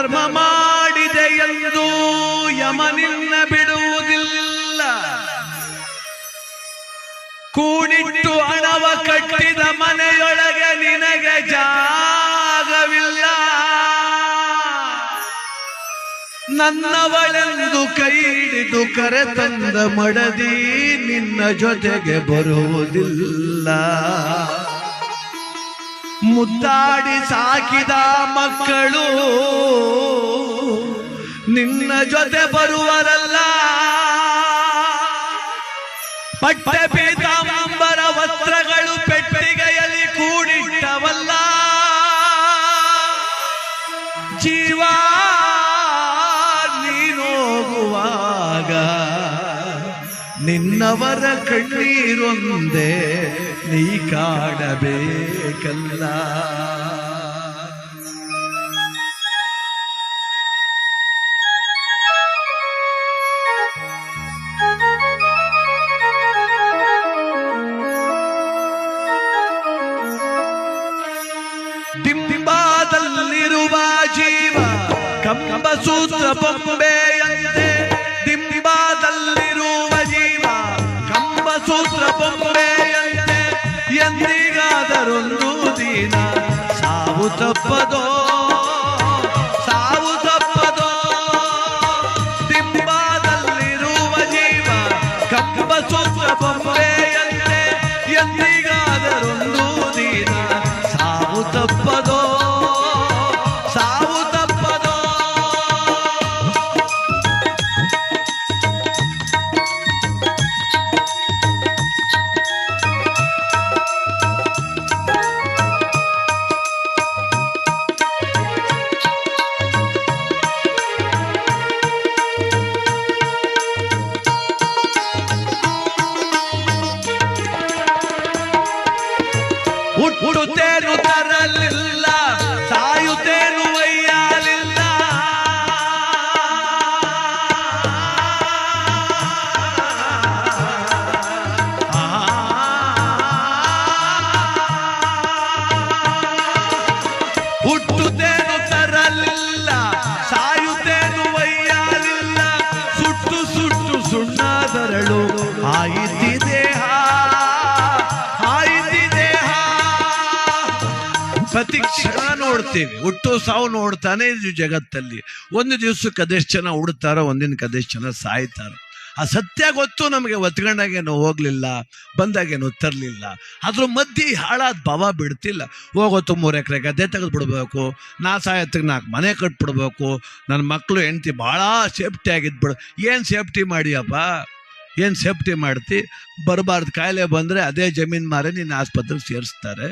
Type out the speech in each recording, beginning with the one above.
ಧರ್ಮ ಮಾಡಿದೆ ಎಂದು ಯಮನಿನ್ನ ಬಿಡುವುದಿಲ್ಲ. ಕೂಡಿಟ್ಟು ಹಣವ ಕಟ್ಟಿದ ಮನೆಯೊಳಗೆ ನಿನಗೆ ಜಾಗವಿಲ್ಲ. ನನ್ನವಳೆಂದು ಕೈ ಹಿಡಿದು ಕರೆತಂದ ಮಡದಿ ನಿನ್ನ ಜೊತೆಗೆ ಬರುವುದಿಲ್ಲ. ಮುದ್ದಾಡಿ ಸಾಕಿದ ಮಕ್ಕಳು ನಿನ್ನ ಜೊತೆ ಬರುವರಲ್ಲ. ಪಟ್ಟೆ ಪೀತಾಂಬರ ವಸ್ತ್ರಗಳು ಪೆಟ್ಟಿಗೆಯಲ್ಲಿ ಕೂಡಿಟ್ಟವಲ್ಲ. ಜೀವ ನೀನೋಗುವಾಗ ನಿನ್ನವರ ಕಣ್ಣೀರೊಂದೇ ನೀ ಕಾಡಬೇಕಲ್ಲ ಡಿಂಬಾದಲ್ಲಿರುವ ಜೀವ ಕಂಬ ಸೂತ್ರ ಬೊಂಬೆಯಂತೆ ಸಾವು ಒಯ್ಯಾಲಿಲ್ಲ ಸುಟ್ಟು ಸುಟ್ಟು ಸುಣ್ಣಾದರಳು. ಆಯಿತಿ ದೇಹ ಆಯಿತಿ ದೇಹ ಪ್ರತಿ ಕ್ಷಣ ನೋಡ್ತೀವಿ ಹುಟ್ಟು ಸಾವು ನೋಡ್ತಾನೆ ಇದು ಜಗತ್ತಲ್ಲಿ. ಒಂದು ದಿವಸ ಅದೆಷ್ಟು ಜನ ಉಡ್ತಾರೋ, ಒಂದಿನ ಕದೆಷ್ಟು ಜನ ಸಾಯ್ತಾರೋ. ಆ ಸತ್ಯ ಗೊತ್ತು ನಮಗೆ ಒತ್ಕೊಂಡಾಗೇನು ಹೋಗ್ಲಿಲ್ಲ, ಬಂದಾಗೇನು ತರಲಿಲ್ಲ. ಅದ್ರ ಮಧ್ಯೆ ಹಾಳಾದ ಭಾವ ಬಿಡ್ತಿಲ್ಲ. ಹೋಗೋತು ಮೂರು ಎಕರೆ ಗದ್ದೆ ತೆಗೆದು ಬಿಡ್ಬೇಕು ನಾ ಸಾಯತ್ತಿಗೆ ನಾಲ್ಕು ಮನೆ ಕಟ್ಬಿಡ್ಬೇಕು ನನ್ನ ಮಕ್ಕಳು ಹೆಂಡ್ತಿ ಭಾಳ ಸೇಫ್ಟಿ ಆಗಿದ್ಬಿಡು. ಏನು ಸೇಫ್ಟಿ ಮಾಡಿಯಪ್ಪ? ಏನು ಸೇಫ್ಟಿ ಮಾಡ್ತಿ? ಬರಬಾರ್ದು. ಕಾಯಿಲೆ ಬಂದರೆ ಅದೇ ಜಮೀನು ಮಾರಿ ನಿನ್ನ ಆಸ್ಪತ್ರೆಗೆ ಸೇರಿಸ್ತಾರೆ.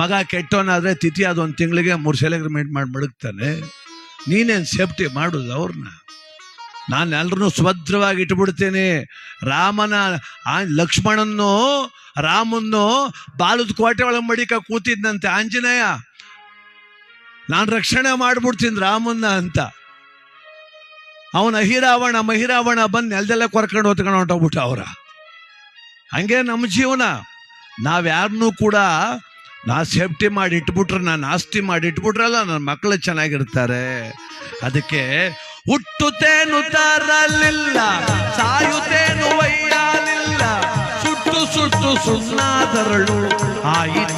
ಮಗ ಕೆಟ್ಟೋನಾದರೆ ತಿಥಿ ಅದೊಂದು ತಿಂಗಳಿಗೆ ಮೂರು ಸೆಲೆಗ್ರಿಮೆಂಟ್ ಮಾಡಿ ಮಡಗ್ತಾನೆ. ನೀನೇನು ಸೇಫ್ಟಿ ಮಾಡೋದು ಅವ್ರನ್ನ ನಾನು ಎಲ್ಲರನ್ನೂ ಸುಭದ್ರವಾಗಿ ಇಟ್ಬಿಡ್ತೀನಿ ರಾಮನ ಲಕ್ಷ್ಮಣನ್ನು, ರಾಮನ್ನು ಬಾಲದ ಕೋಟೆ ಒಳಗೆ ಮಡಿಕ ಕೂತಿದ್ನಂತೆ. ಆಂಜನೇಯ, ನಾನು ರಕ್ಷಣೆ ಮಾಡ್ಬಿಡ್ತೀನಿ ರಾಮನ್ನ ಅಂತ. ಅವನ ಅಹಿರಾವಣ, ಮಹಿರಾವಣ ಬಂದು ನೆಲದೆಲ್ಲ ಕೊರ್ಕೊಂಡು ಹೊತ್ಕೊಂಡು ಹೊಂಟೋಗ್ಬಿಟ್ಟ ಅವರ. ಹಂಗೆ ನಮ್ಮ ಜೀವನ. ನಾವ್ಯಾರನ್ನೂ ಕೂಡ ನಾ ಸೇಫ್ಟಿ ಮಾಡಿ ಇಟ್ಬಿಟ್ರೆ, ನಾನು ಆಸ್ತಿ ಮಾಡಿ ಇಟ್ಬಿಟ್ರಲ್ಲ ನನ್ನ ಮಕ್ಕಳು ಚೆನ್ನಾಗಿರ್ತಾರೆ. ಅದಕ್ಕೆ ಹುಟ್ಟುತ್ತೇನು ತರಲಿಲ್ಲ ಸಾಯುತ್ತೇನು ಒಯ್ಯಾಲಿಲ್ಲ ಸುಟ್ಟು ಸುಟ್ಟು ಸುನ್ನಾದರಳು ಆಯಿತಿ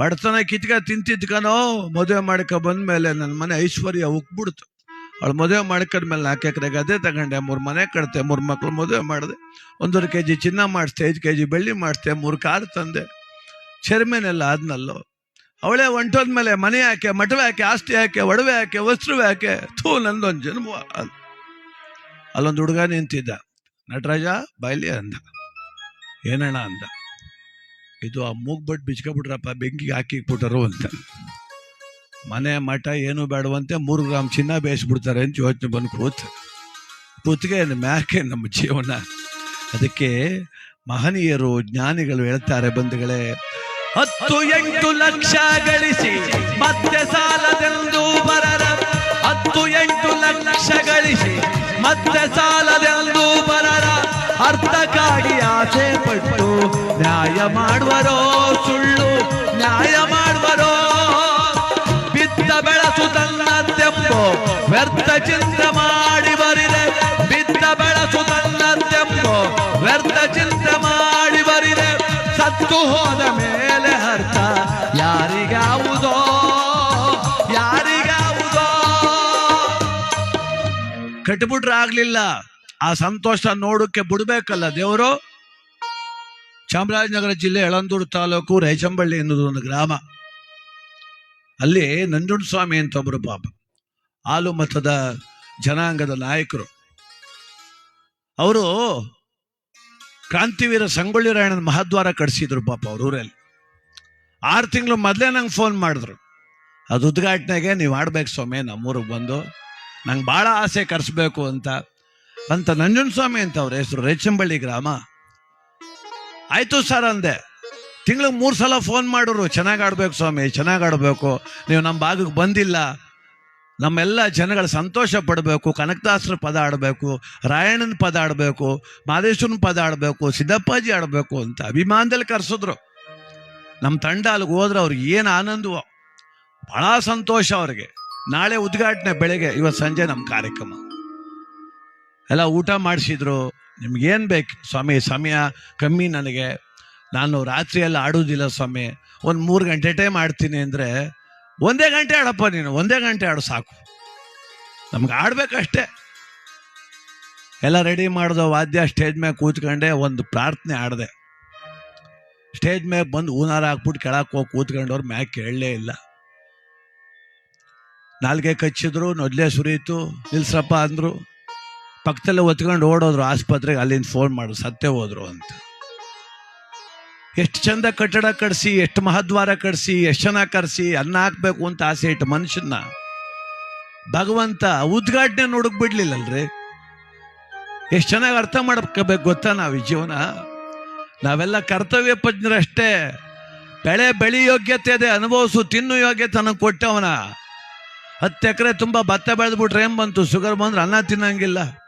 ಬಡತನ ಕಿತ್ಕ ತಿಂತಿದ್ಕನೋ, ಮದುವೆ ಮಾಡ್ಕೊ ಬಂದ್ಮೇಲೆ ನನ್ನ ಮನೆ ಐಶ್ವರ್ಯ ಉಕ್ಬಿಡ್ತು. ಅವಳು ಮದುವೆ ಮಾಡ್ಕೊಂಡ್ಮೇಲೆ ನಾಲ್ಕು ಎಕರೆ ಗದ್ದೆ ತಗೊಂಡೆ, ಮೂರು ಮನೆ ಕಟ್ತೆ ಮೂರು ಮಕ್ಳು ಮದುವೆ ಮಾಡಿದೆ. ಒಂದೂವರೆ ಕೆ ಜಿ ಚಿನ್ನ ಮಾಡಿಸ್ದೆ, ಐದು ಕೆ ಜಿ ಬೆಳ್ಳಿ ಮಾಡಿಸ್ದೆ, ಮೂರು ಕಾರು ತಂದೆ. ಚರ್ಮೇನೆಲ್ಲ ಆದ್ನಲ್ಲೋ. ಅವಳೇ ಹೊಂಟೋದ್ಮೇಲೆ ಮನೆ ಯಾಕೆ ಮಠವೆ ಯಾಕೆ ಆಸ್ತಿ ಯಾಕೆ ಒಡವೆ ಯಾಕೆ ವಸ್ತ್ರವೆ ಯಾಕೆ ಥೂ ನಂದೊಂದು ಜನ್ಮ ಅಲ್- ಅಲ್ಲೊಂದು ಹುಡುಗ ನಿಂತಿದ್ದ. ನಟರಾಜ ಬಾಯ್ಲಿ ಅಂದ. ಏನಣ್ಣ ಅಂದ. ಇದು ಆ ಮೂಗ್ಬಟ್ ಬಿಚ್ಕೊಬಿಟ್ರಪ್ಪ, ಬೆಂಕಿಗೆ ಹಾಕಿಬಿಟ್ಟರು ಅಂತ. ಮನೆ ಮಠ ಏನು ಬೇಡವಂತೆ ಮೂರು ಗ್ರಾಮ್ ಚಿನ್ನ ಬೇಯಿಸ್ಬಿಡ್ತಾರೆ ಅಂತ ಯೋಚನೆ ಬಂದು ಕೂತ್. ಕೂತ್ಗೆ ಮ್ಯಾಕೆ ನಮ್ಮ ಜೀವನ. ಅದಕ್ಕೆ ಮಹನೀಯರು, ಜ್ಞಾನಿಗಳು ಹೇಳ್ತಾರೆ ಬಂಧುಗಳೇ, ಹತ್ತು ಎಂಟು ಲಕ್ಷ ಗಳಿಸಿ ಮತ್ತೆ ಸಾಲದೆಂದು ಬರರ ಮಾಡುವರೋ ಸುಳ್ಳು ನ್ಯಾಯ ಮಾಡುವರೋ? ಬಿದ್ದ ಬೆಳಸು ತನ್ನ ತೆಂಪು ವ್ಯರ್ಥ ಚಿಂತೆ ಮಾಡಿ ಬರಿದೆ ಬಿದ್ದ ಬೆಳಸು ತನ್ನ ತೆಂಪು ವ್ಯರ್ಥ ಚಿಂತೆ ಮಾಡಿ ಬರಿದೆ ಸತ್ತು ಹೋದ ಮೇಲೆ ಅರ್ಥ ಯಾರಿಗಾವುದೋ? ಯಾರಿಗಾವುದೋ? ಕಟ್ಬಿಟ್ರೆ ಆಗ್ಲಿಲ್ಲ. ಆ ಸಂತೋಷ ನೋಡಕ್ಕೆ ಬಿಡ್ಬೇಕಲ್ಲ ದೇವರು? ಚಾಮರಾಜನಗರ ಜಿಲ್ಲೆ ಎಳಂದೂರು ತಾಲೂಕು ರೈಚಂಬಳ್ಳಿ ಎನ್ನುವುದು ಒಂದು ಗ್ರಾಮ. ಅಲ್ಲಿ ನಂಜುಂಡ ಸ್ವಾಮಿ ಅಂತ ಒಬ್ಬರು ಪಾಪ, ಹಾಲು ಮತದ ಜನಾಂಗದ ನಾಯಕರು. ಅವರು ಕ್ರಾಂತಿವೀರ ಸಂಗೊಳ್ಳಿ ರಾಯಣ್ಣನ ಮಹಾದ್ವಾರ ಕಟ್ಸಿದ್ರು ಪಾಪ ಅವ್ರ ಊರಲ್ಲಿ. ಆರು ತಿಂಗಳು ಮೊದಲೇ ನಂಗೆ ಫೋನ್ ಮಾಡಿದ್ರು. ಅದು ಉದ್ಘಾಟನೆಗೆ ನೀವು ಆಡ್ಬೇಕು ಸ್ವಾಮಿ, ನಮ್ಮೂರಿಗೆ ಬಂದು. ನಂಗೆ ಭಾಳ ಆಸೆ ಕರೆಸ್ಬೇಕು ಅಂತ. ಅಂತ ನಂಜುಂಡ ಸ್ವಾಮಿ ಅಂತ ಅವ್ರ ಹೆಸರು ರೇಚಂಬಳ್ಳಿ ಗ್ರಾಮ. ಆಯ್ತು ಸರ್ ಅಂದೆ. ತಿಂಗಳ ಮೂರು ಸಲ ಫೋನ್ ಮಾಡೋರು ಚೆನ್ನಾಗಿ ಆಡ್ಬೇಕು ಸ್ವಾಮಿ, ಚೆನ್ನಾಗಿ ಆಡಬೇಕು. ನೀವು ನಮ್ಮ ಭಾಗಕ್ಕೆ ಬಂದಿಲ್ಲ. ನಮ್ಮೆಲ್ಲ ಜನಗಳ ಸಂತೋಷ ಪಡಬೇಕು, ಕನಕದಾಸರ ಪದ ಆಡಬೇಕು, ರಾಯಣ್ಣನ ಪದ ಆಡಬೇಕು, ಮಾದೇಶ್ವರನ ಪದ ಆಡಬೇಕು, ಸಿದ್ದಪ್ಪಾಜಿ ಆಡಬೇಕು ಅಂತ ಅಭಿಮಾನದಲ್ಲಿ ಕರೆಸಿದ್ರು. ನಮ್ಮ ತಂಡ ಅಲ್ಲಿಗೆ ಹೋದ್ರೆ ಅವ್ರಿಗೆ ಏನು ಆನಂದವೋ. ಬಹಳ ಸಂತೋಷ ಅವ್ರಿಗೆ. ನಾಳೆ ಉದ್ಘಾಟನೆ ಬೆಳಗ್ಗೆ ಇವತ್ತು ಸಂಜೆ ನಮ್ಮ ಕಾರ್ಯಕ್ರಮ. ಎಲ್ಲ ಊಟ ಮಾಡಿಸಿದ್ರು. ನಿಮ್ಗೇನು ಬೇಕು? ಸ್ವಾಮಿ, ಸಮಯ ಕಮ್ಮಿ ನನಗೆ. ನಾನು ರಾತ್ರಿ ಎಲ್ಲ ಆಡೋದಿಲ್ಲ ಸ್ವಾಮಿ. ಒಂದು ಮೂರು ಗಂಟೆ ಟೈಮ್ ಆಡ್ತೀನಿ ಅಂದರೆ ಒಂದೇ ಗಂಟೆ ಆಡಪ್ಪ ನೀನು. ಒಂದೇ ಗಂಟೆ ಆಡು ಸಾಕು. ನಮ್ಗೆ ಆಡ್ಬೇಕಷ್ಟೇ. ಎಲ್ಲ ರೆಡಿ ಮಾಡಿದೋ ವಾದ್ಯ ಸ್ಟೇಜ್ ಮೇಲೆ ಕೂತ್ಕೊಂಡೆ ಒಂದು ಪ್ರಾರ್ಥನೆ ಆಡಿದೆ. ಸ್ಟೇಜ್ ಮೇಲೆ ಬಂದು ಹೂನಾರ ಹಾಕ್ಬಿಟ್ಟು ಕೆಳಕ್ಕೆ ಹೋಗಿ ಕೂತ್ಕೊಂಡವ್ರು ಮ್ಯಾಕ್ ಕೇಳಲೇ ಇಲ್ಲ. ನಾಲ್ಗೆ ಕಚ್ಚಿದ್ರು, ನೊದ್ಲೆ ಸುರಿಯಿತು, ನಿಲ್ಸ್ರಪ್ಪ ಅಂದರು. ಪಕ್ಕದಲ್ಲೇ ಒತ್ಕೊಂಡು ಓಡೋದ್ರು ಆಸ್ಪತ್ರೆಗೆ, ಅಲ್ಲಿಂದ ಫೋನ್ ಮಾಡು ಸತ್ತೆ ಹೋದ್ರು ಅಂತ. ಎಷ್ಟು ಚಂದ ಕಟ್ಟಡ ಕಟ್ಸಿ, ಎಷ್ಟು ಮಹದ್ವಾರ ಕಟ್ಸಿ, ಎಷ್ಟು ಜನ ಕರೆಸಿ ಅನ್ನ ಹಾಕ್ಬೇಕು ಅಂತ ಆಸೆ ಇಟ್ಟು ಮನುಷ್ಯನ ಭಗವಂತ ಉದ್ಘಾಟನೆ ಬಿಡ್ಲಿಲ್ಲಲ್ರಿ ಎಷ್ಟು ಚೆನ್ನಾಗಿ ಅರ್ಥ ಮಾಡ್ಕೋಬೇಕು ಗೊತ್ತಾ ನಾವು ಈ ಜೀವನ? ನಾವೆಲ್ಲ ಕರ್ತವ್ಯ ಪಜ್ಞರಷ್ಟೇ ಬೆಳೆ ಬೆಳಿ ಯೋಗ್ಯತೆ ಇದೆ, ಅನುಭವಿಸು, ತಿನ್ನು ಯೋಗ್ಯತೆ ನನಗೆ ಕೊಟ್ಟವನ. ಹತ್ತು ಎಕರೆ ತುಂಬ ಭತ್ತ ಬೆಳೆದ್ಬಿಟ್ರೆ ಏನು ಬಂತು? ಶುಗರ್ ಬಂದ್ರೆ ಅನ್ನ ತಿನ್ನಂಗಿಲ್ಲ.